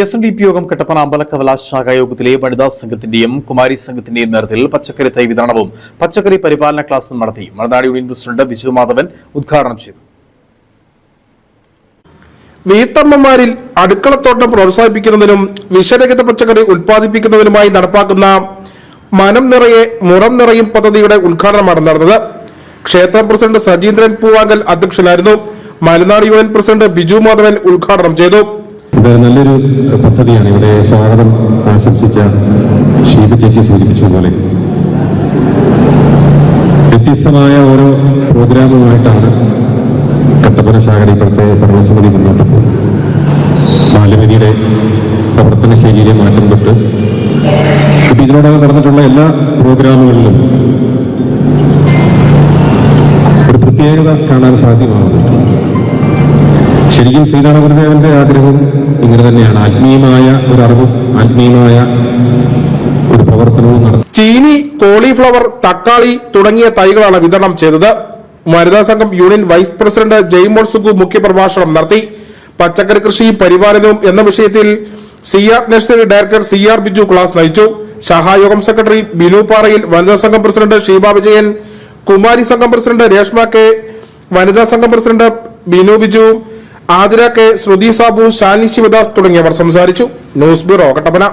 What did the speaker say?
S N D P യോഗം കട്ടപ്പന അമ്പലക്കവല ശാഖ യോഗത്തിലെ വനിതാ സംഘത്തിന്റെയും കുമാരി സംഘത്തിന്റെയും നേതൃത്വത്തിൽ പച്ചക്കറി തൈ വിതരണവും പച്ചക്കറി പരിപാലന ക്ലാസും നടത്തി മലനാട് യൂണിയൻ പ്രസിഡന്റ് ബിജു മാധവൻ ഉദ്ഘാടനം ചെയ്തു. വീട്ടമ്മമാരിൽ അടുക്കളത്തോട്ടം പ്രോത്സാഹിപ്പിക്കുന്നതിനും വിഷരഹിത പച്ചക്കറി ഉൽപ്പാദിപ്പിക്കുന്നതിനുമായി നടപ്പാക്കുന്ന മനം നിറയെ മുറം നിറയും പദ്ധതിയുടെ ഉദ്ഘാടനമാണ് നടന്നത്. ക്ഷേത്രം പ്രസിഡന്റ് സജീന്ദ്രൻ പൂവാങ്കൽ അധ്യക്ഷനായിരുന്നു. മലനാട് യൂണിയൻ പ്രസിഡന്റ് ബിജു മാധവൻ ഉദ്ഘാടനം ചെയ്തു. ഇത് നല്ലൊരു പദ്ധതിയാണ്. ഇവിടെ സ്വാഗതം ആശംസിച്ച ഷീബ ചേച്ചി സൂചിപ്പിച്ചതുപോലെ. വ്യത്യസ്തമായ ഓരോ പ്രോഗ്രാമുമായിട്ടാണ് കട്ടപ്പന ശാഖ ഇപ്പോഴത്തെ ഭരണസമിതി മുന്നോട്ട് പോകുന്നത്. ബാലവേദിയുടെ പ്രവർത്തന ശൈലിയിലെ മാറ്റം തൊട്ട് ഇപ്പം ഇതിനോടകം നടന്നിട്ടുള്ള എല്ലാ പ്രോഗ്രാമുകളിലും ഒരു പ്രത്യേകത കാണാൻ സാധ്യമാകുന്നുണ്ട് ശരിക്കും ശ്രീനാരായണ ഗുരുദേവന്റെ ആഗ്രഹം ഇങ്ങനെ തന്നെയാണ്. ആത്മീയമായ ഒരു അറിവും ആത്മീയമായ ഒരു പ്രവർത്തനവും ചീനി കോളിഫ്ലവർ തക്കാളി തുടങ്ങിയ തൈകളാണ് വിതരണം ചെയ്തത്. വനിതാ സംഘം union vice president Jaimol Sugu മുഖ്യപ്രഭാഷണം നടത്തി. പച്ചക്കറി കൃഷി പരിപാലനവും എന്ന വിഷയത്തിൽ C R nursery director C R Biju class നയിച്ചു. സഹായോഗം സെക്രട്ടറി ബിനു പാറയിൽ വനിതാ സംഘം പ്രസിഡന്റ് ഷീബ വിജയൻ കുമാരി സംഘം പ്രസിഡന്റ് രേഷ്മ കെ വനിതാ സംഘം പ്രസിഡന്റ് ബിനു ബിജു ആതിര കെ ശ്രുതി സാബു ശാലി ശിവദാസ് തുടങ്ങിയവർ സംസാരിച്ചു. News bureau Kattappana.